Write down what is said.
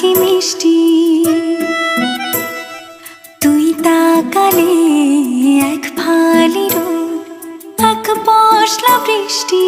কি মিষ্টি। তুই তাকালে এক ফালি রোদ এক পশলা বৃষ্টি।